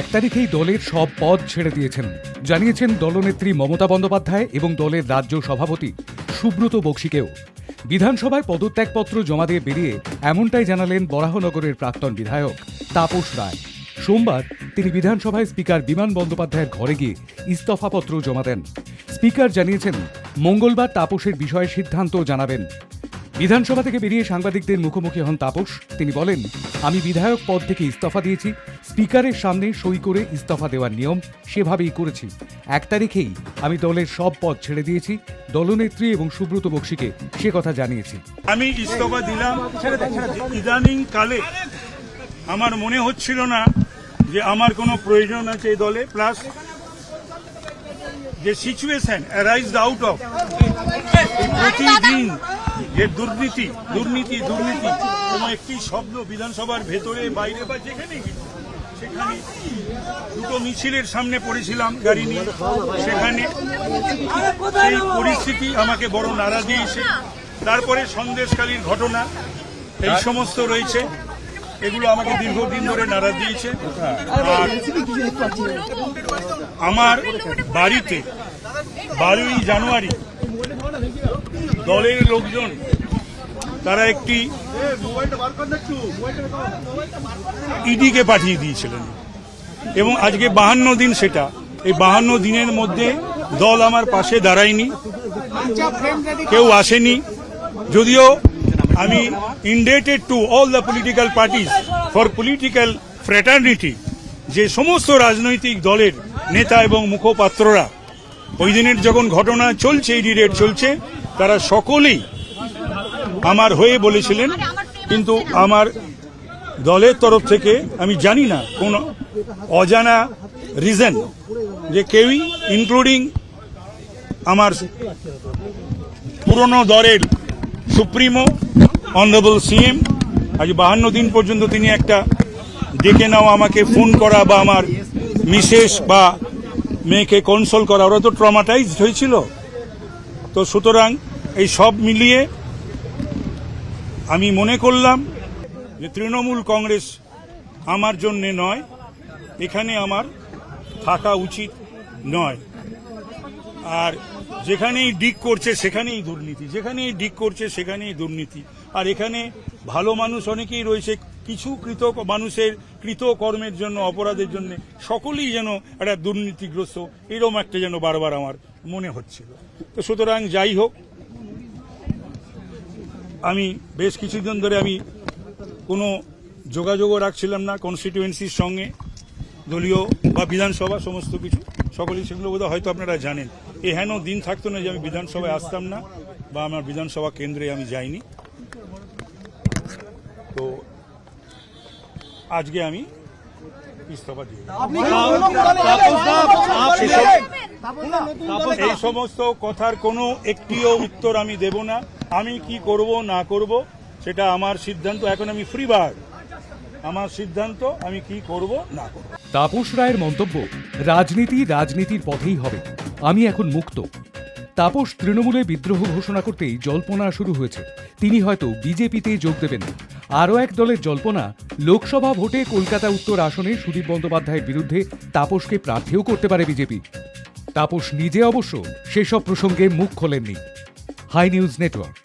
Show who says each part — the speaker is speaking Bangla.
Speaker 1: এক তারিখেই দলের সব পদ ছেড়ে দিয়েছেন। জানিয়েছেন দলনেত্রী মমতা বন্দ্যোপাধ্যায় এবং দলের রাজ্য সভাপতি সুব্রত বক্সিকেও। বিধানসভায় পদত্যাগপত্র জমা দিয়ে বেরিয়ে এমনটাই জানালেন বরাহনগরের প্রাক্তন বিধায়ক তাপস রায়। সোমবার তিনি বিধানসভায় স্পিকার বিমান বন্দ্যোপাধ্যায়ের ঘরে গিয়ে ইস্তফাপত্র জমা দেন। স্পিকার জানিয়েছেন, মঙ্গলবার তাপসের বিষয়ে সিদ্ধান্ত জানাবেন। বিধানসভা থেকে বেরিয়ে সাংবাদিকদের মুখোমুখি হন তাপস। তিনি বলেন, আমি বিধায়ক পদ থেকে ইস্তফা দিয়েছি। স্পিকারের সামনে সই করে ইস্তফা দেওয়ার নিয়ম সেভাবেই করেছি। এক তারিখেই আমি দলের সব পদ ছেড়ে দিয়েছি। দলনেত্রী এবং সুব্রত বক্সিকে সে কথা জানিয়েছি।
Speaker 2: আমি ইস্তফা দিলাম। ইদানিং কালে আমার মনে হচ্ছিল না যে আমার কোনো প্রয়োজন আছে এই দলে। প্লাস যে সিচুয়েশন অ্যারাইজ আউট অফ প্রতিদিন যে দুর্নীতি দুর্নীতি দুর্নীতি। কোনো একটি শব্দ বিধানসভার ভেতরে, বাইরে বা যেখানে সেখানে দুটো মিছিলের সামনে পড়েছিলাম গাড়ি নিয়ে। সেখানে সেই পরিস্থিতি আমাকে বড় নাড়া দিয়েছে। তারপরে সন্দেশকালীর ঘটনা, এই সমস্ত রয়েছে। এগুলো আমাকে দীর্ঘদিন ধরে নাড়া দিয়েছে। আর আমার বাড়িতে বারোই জানুয়ারি দলের লোকজন, তারা একটি ইডিকে পাঠিয়ে দিয়েছিলেন। এবং আজকে বাহান্ন দিন সেটা। এই বাহান্ন দিনের মধ্যে দল আমার পাশে দাঁড়ায়নি। কেউ আসেনি। যদিও আমি indebted to all the political parties for political fraternity যে সমস্ত রাজনৈতিক দলের নেতা এবং মুখপাত্ররা, ওই দিনের যখন ঘটনা চলছে ইডি রেড চলছে তারা সকলেই আমার হয়ে বলেছিলেন, কিন্তু আমার দলের তরফ থেকে আমি জানি না কোন অজানা রিজন যে কেউই ইনক্লুডিং আমার পুরনো দলের সুপ্রিমো অনারেবল সিএম আজ বাহান্ন দিন পর্যন্ত তিনি একটা ডেকে নাও আমাকে ফোন করা বা আমার মিসেস বা মেয়েকে কনসোল করা, ওরা তো ট্রমাটাইজড হয়েছিল। তো সুতরাং এই সব মিলিয়ে আমি মনে করলাম যে তৃণমূল কংগ্রেস আমার জন্যে নয়, এখানে আমার থাকা উচিত নয়। আর যেখানেই ডিক করছে সেখানেই দুর্নীতি, যেখানেই ডিক করছে সেখানেই দুর্নীতি। আর এখানে ভালো মানুষ অনেকেই রয়েছে, কিছু কৃত মানুষের কৃত কর্মের জন্য, অপরাধের জন্য, সকলেই যেন একটা দুর্নীতিগ্রস্ত এরকম একটা যেন বারবার আমার মনে হচ্ছিল। তো সুতরাং যাই হোক আমি বেশ কিছুদিন ধরে আমি কোনো যোগাযোগও রাখছিলাম না কনস্টিটিউয়েন্সির সঙ্গে দলীয় বা বিধানসভা সমস্ত কিছু সকলেই সেগুলো বোধহয় হয়তো আপনারা জানেন। এ হেন দিন থাকতো না যে আমি বিধানসভায় আসতাম না বা আমার বিধানসভা কেন্দ্রে আমি যাইনি। তো আজকে আমি ইস্তফা দিই এই সমস্ত কথার কোনো একটিও উত্তর আমি দেব না। আমি কি করব না করব সেটা আমার সিদ্ধান্ত। এখন আমি ফ্রি বার্ড আমার সিদ্ধান্ত আমি কি করব না করব।
Speaker 1: তাপস রায়ের মন্তব্য রাজনীতি রাজনীতির পথেই হবে। আমি এখন মুক্ত। তাপস তৃণমূলে বিদ্রোহ ঘোষণা করতেই জল্পনা শুরু হয়েছে। তিনি হয়তো বিজেপিতে যোগ দেবেন আরও এক দলের জল্পনা লোকসভা ভোটে কলকাতা উত্তর আসনে সুদীপ বন্দ্যোপাধ্যায়ের বিরুদ্ধে তাপসকে প্রার্থীও করতে পারে বিজেপি। তাপস নিজে অবশ্য সেসব প্রসঙ্গে মুখ খোলেননি। High news network.